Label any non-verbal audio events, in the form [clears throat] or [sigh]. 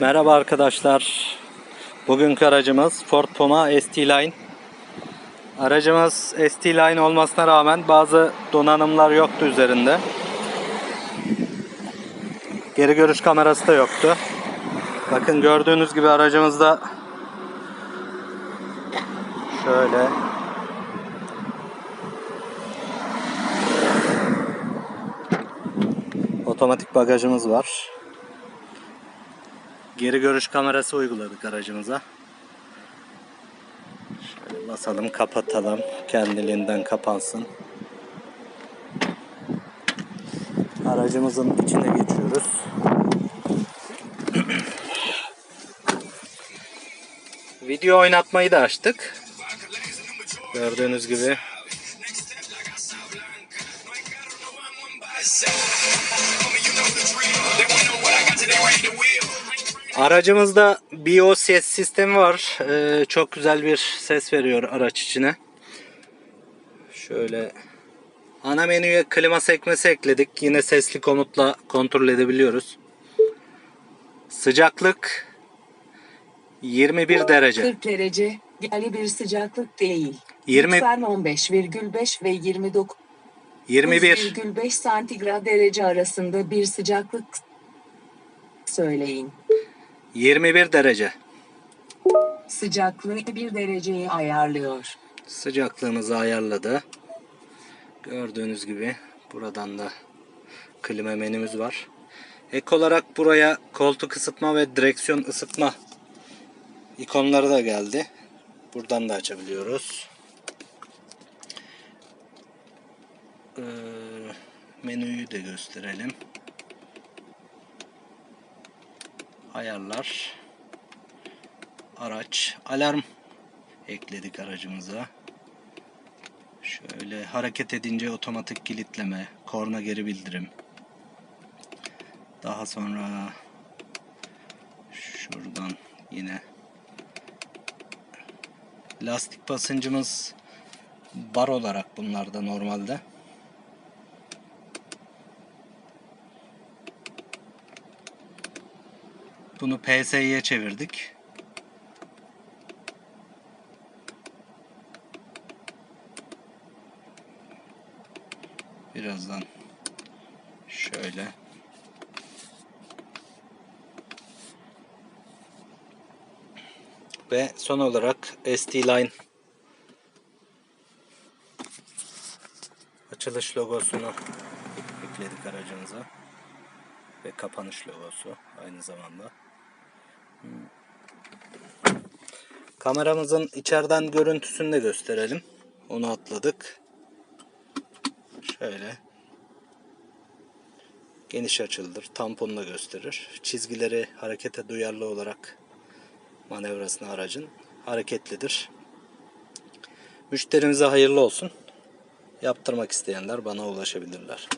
Merhaba arkadaşlar. Bugünkü aracımız Ford Puma ST Line. Aracımız ST Line olmasına rağmen bazı donanımlar yoktu üzerinde. Geri görüş kamerası da yoktu. Bakın gördüğünüz gibi aracımızda şöyle otomatik bagajımız var. Geri görüş kamerası uyguladık aracımıza. Şöyle basalım, kapatalım. Kendiliğinden kapansın. Aracımızın içine geçiyoruz. [clears throat] Video oynatmayı da açtık. Gördüğünüz gibi Aracımızda BO ses sistemi var. Ee, çok güzel bir ses veriyor araç içine. Şöyle ana menüye klima sekmesi ekledik. Yine sesli komutla kontrol edebiliyoruz. Sıcaklık 21 derece. 40 derece, yani bir sıcaklık değil. 20 Lütfen 15,5 ve 29 21 1,5 santigrat derece arasında bir sıcaklık söyleyin. 21 derece. Sıcaklığı 1 dereceye ayarlıyor. Sıcaklığımızı ayarladı. Gördüğünüz gibi buradan da klima menümüz var. Ek olarak buraya koltuk ısıtma ve direksiyon ısıtma ikonları da geldi. Buradan da açabiliyoruz. Ee, menüyü de gösterelim. Ayarlar. Araç. Alarm ekledik aracımıza. Şöyle hareket edince otomatik kilitleme, korna geri bildirim. Daha sonra şuradan yine lastik basıncımız bar olarak bunlarda normalde. Bunu PSI'ye çevirdik. Birazdan şöyle ve son olarak ST Line açılış logosunu ekledik aracımıza ve kapanış logosu aynı zamanda. Kameramızın içeriden görüntüsünü de gösterelim. Onu atladık. Şöyle geniş açılıdır. Tamponunu da gösterir. Çizgileri harekete duyarlı olarak manevrasına aracın hareketlidir. Müşterimize hayırlı olsun. Yaptırmak isteyenler bana ulaşabilirler.